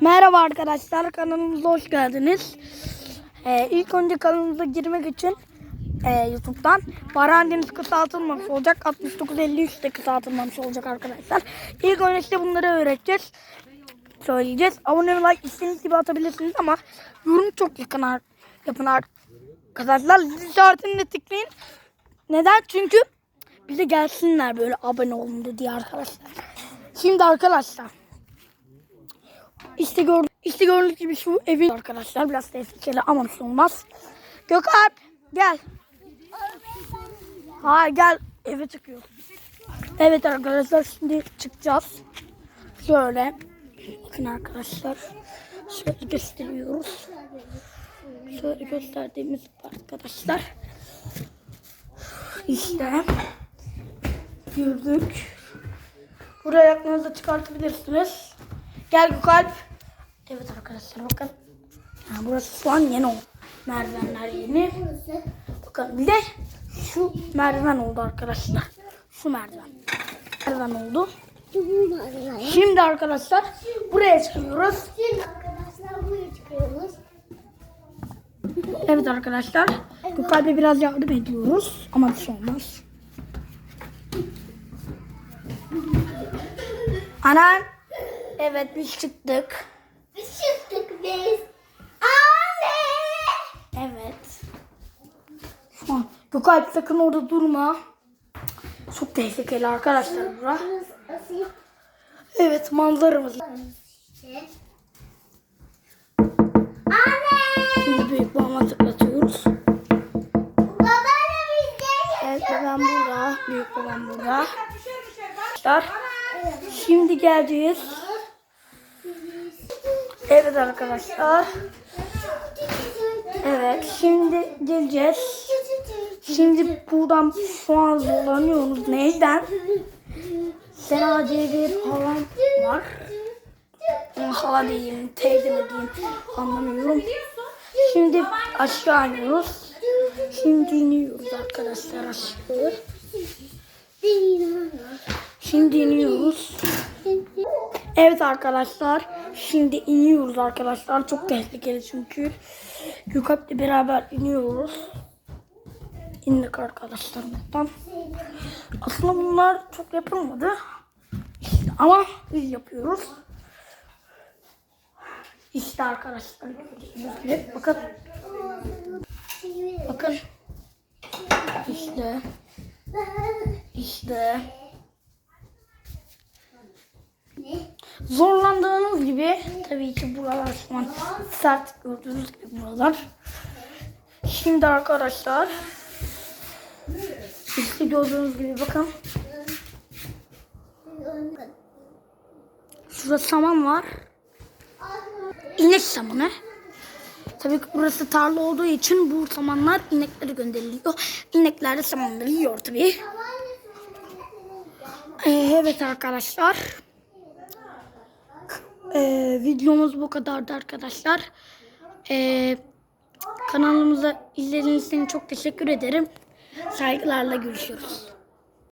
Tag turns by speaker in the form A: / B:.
A: Merhaba arkadaşlar kanalımıza hoş geldiniz. Ee, ilk önce kanalımıza girmek için e, YouTube'dan Baran Deniz kısaltılmamış olacak. 6953 de kısaltılmamış olacak arkadaşlar. İlk önce size bunları öğreteceğiz. Söyleyeceğiz. Abone ve like istediğiniz gibi atabilirsiniz ama yorum çok yakın yapın arkadaşlar. Zil işaretini de tıklayın. Neden? Çünkü bize gelsinler böyle abone olundu diye arkadaşlar. Şimdi arkadaşlar işte gördük, işte gördüğünüz gibi şu evin arkadaşlar biraz tehlikeli ama bir şey olmaz. Gökalp gel. Ha gel eve çıkıyor. Evet arkadaşlar şimdi çıkacağız. Şöyle bakın arkadaşlar. Şöyle gösteriyoruz. Şöyle gösterdiğimiz arkadaşlar. İşte gördük. Buraya aklınızda çıkartabilirsiniz. Gel Gökalp. Evet arkadaşlar bakın. Ha, burası şu an yeni oldu. Merdivenler yeni. Bakın bir de şu merdiven oldu arkadaşlar. Şu merdiven. Merdiven oldu. Şimdi arkadaşlar buraya çıkıyoruz.
B: Şimdi arkadaşlar buraya çıkıyoruz.
A: Evet arkadaşlar. Gökalp'e biraz yardım ediyoruz. Ama bir şey olmaz. Anan. Evet biz çıktık.
B: Biz çıktık biz. Anne!
A: Evet. Şu an Gökalp sakın orada durma. Çok tehlikeli arkadaşlar bura. Evet manzaramız.
B: Anne!
A: Şimdi büyük babama tıklatıyoruz.
B: Babaanne bizde.
A: Evet babam burada. Büyük babam burada. Arkadaşlar. Şimdi geleceğiz. Evet arkadaşlar. Evet şimdi geleceğiz. Şimdi buradan şu an zorlanıyoruz. Neyden? Bir halam var. Hala diyeyim, teyze mi diyeyim anlamıyorum. Şimdi aşağı iniyoruz. Şimdi iniyoruz arkadaşlar aşağı. Şimdi iniyoruz. Evet arkadaşlar. Şimdi iniyoruz arkadaşlar. Çok tehlikeli çünkü. Gökalp'le beraber iniyoruz. İndik arkadaşlar buradan. Aslında bunlar çok yapılmadı. İşte ama biz yapıyoruz. İşte arkadaşlar gibi. Bakın. Bakın. İşte. İşte. Zorlandığınız gibi tabii ki buralar şu an sert gördüğünüz gibi buralar. Şimdi arkadaşlar işte gördüğünüz gibi bakın. Şurada saman var. İnek samanı. Tabii ki burası tarla olduğu için bu samanlar ineklere gönderiliyor. İnekler de samanları yiyor tabii. Ee, evet arkadaşlar. Ee, videomuz bu kadardı arkadaşlar. Ee, kanalımıza izlediğiniz için çok teşekkür ederim. Saygılarla görüşürüz.